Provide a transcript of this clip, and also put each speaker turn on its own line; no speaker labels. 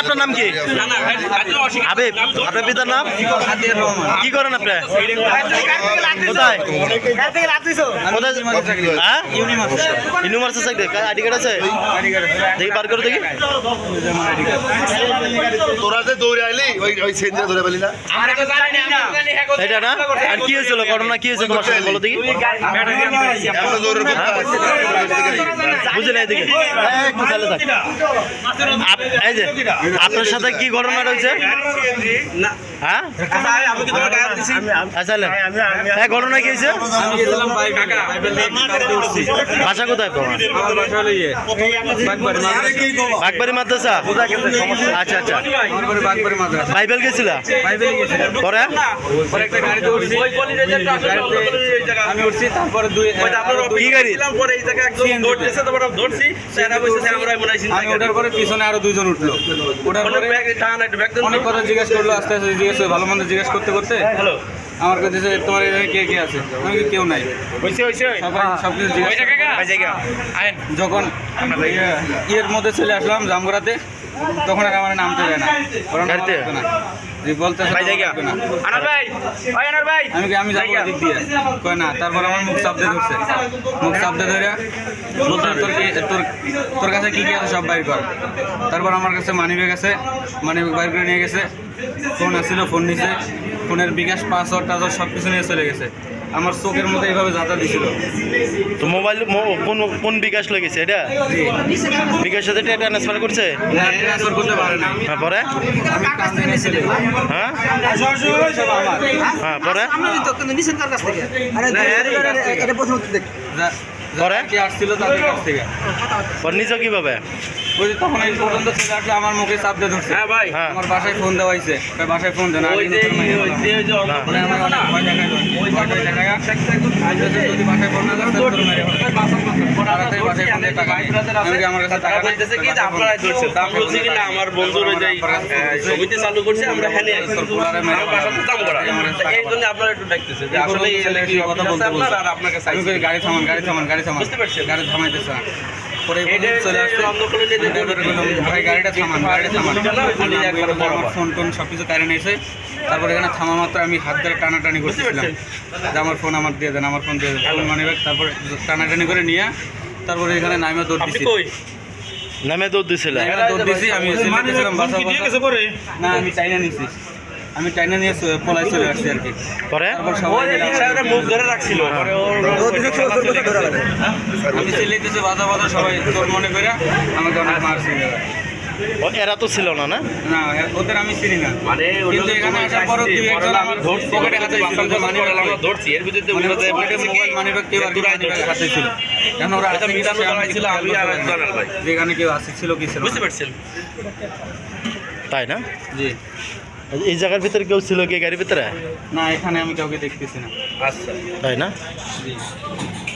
আপনার নাম কি? হাবিব আপনার পিতার নাম? কি করেন আপনি? কোথায়? কোথায়? হ্যাঁ? ইউনিভার্সিটি চাকরি। আইডি কার্ড আছে? দেখি বার করে দেখি।
তোরা যে দৌড়ে আইলি ওই ওই সেন্টারে ধরে পেলি না
এটা না? আর কি হয়েছিল? ঘটনা কি হয়েছে তোমার সাথে বলো দেখি আপনার সাথে কি ঘটনা রয়েছে লেন। হ্যাঁ? ঘটনা কি হয়েছে? কোথায়
বাগবাড়ি মাদ্রাসা?
আচ্ছা আচ্ছা। বাইবেল গেছিলা? পরে? কি গাড়ি?
পিছনে আরও দুইজন উঠল। ওঠার পরে অনেক কথা জিজ্ঞেস করল আস্তে আস্তে জিজ্ঞেস ভালো মন্দ জিজ্ঞেস করতে করতে আমার কাছে তোমার এখানে কে কে আছে? আমি কেউ নাই। সবাই সব কিছু যখন ইয়ে- ইয়ের মধ্যে চলে আসলাম জামগড়াতে। তখন আর আমার নামতে দেয় না। ওরা নাম
গাড়িতে?
না। আমি কি আমি যাব দিক দিয়ে? কয় না তারপর আমার মুখ চাপতে ধরছে। মুখ চাপতে ধরে তোর কি তোর তোর কাছে কি কি আছে সব বাইর কর। তারপর আমার কাছে মানি ব্যাগ আছে মানি ব্যাগ বাইর করে নিয়ে গেছে। ফোন আসছিল ফোন নিছে। ফোনের বিকাশ পাসওয়ার্ড টাসওয়ার্ড সব কিছু নিয়ে চলে গেছে। আমার চোখের মধ্যে এইভাবে যাতা দিছিল।
তো মোবাইল কোন কোন বিকাশ লেগেছে এটা? বিকাশ সাথে এটা ট্রান্সফার করছে?
ট্রান্সফার করতে পারে না
হ্যাঁ পরে? হ্যাঁ? হ্যাঁ পরে? পরে?
কি আসছিল তাদের কাছ থেকে।
পর নিচে কীভাবে?
ওই তখন এই পর্যন্ত চলে আসলে আমার মুখে চাপ দিয়ে ধরছে।
হ্যাঁ
আমার বাসায় ফোন দেওয়া হয়েছে। বাসায় দেন আমার? আমার
বন্ধুর চালু করছে আমরা হ্যানে এই জন্য আপনারা একটু ডাকতেছে যে আসলে এই
কথা বলতে
আপনার
গাড়ি থামান গাড়ি থামান গাড়ি থামান।
বুঝতে পারছেন?
গাড়ি থামাইতেছে পরে চলে আসছে। ভাই গাড়িটা থামান গাড়িটা থামান। আমার ফোন টোন সব কিছু কারে নিয়েছে তারপরে এখানে থামা মাত্র আমি হাত ধরে টানাটানি করতেছিলাম। যে আমার ফোন আমার দিয়ে দেন আমার ফোন দিয়ে দেন ফোন মানে তারপরে টানাটানি করে নিয়ে তারপরে এখানে নামে দৌড়
কই?
নামে দৌড় দিছিল
নাইমা দৌড় দিছি আমি বাসা বাসা। না আমি চাইনা নিছি। আমি চাইনা নিয়ে পলাই চলে আসছি আর কি।
পরে?
মুখ ধরে রাখছিল পরে ওর
আমি চিল্লাইতেছি বাজা বাজা সবাই তোর মনে করে আমাকে অনেক মারছে
এরা তো ছিল না না?
না ওদের আমি চিনি না।
মানে
কিন্তু এখানে আসার পরও দুই একজন আমার পকেটে হাতে ছিল যে মানি ব্যাগ
আমরা ধরছি এর ভিতরে
মানে
ওনাদের
পকেটে মোবাইল মানি ব্যাগ কেউ ব্যাগ হাতে ছিল। কেন ওরা
এটা মিজান ছিল আমি আর জানাল ভাই
যেখানে কেউ আসে ছিল কি ছিল?
বুঝতে পারছেন
তাই না?
জি।
এই জায়গার ভিতরে কেউ ছিল কি গাড়ির ভিতরে?
না এখানে আমি কাউকে দেখতেছি না।
আচ্ছা
তাই না?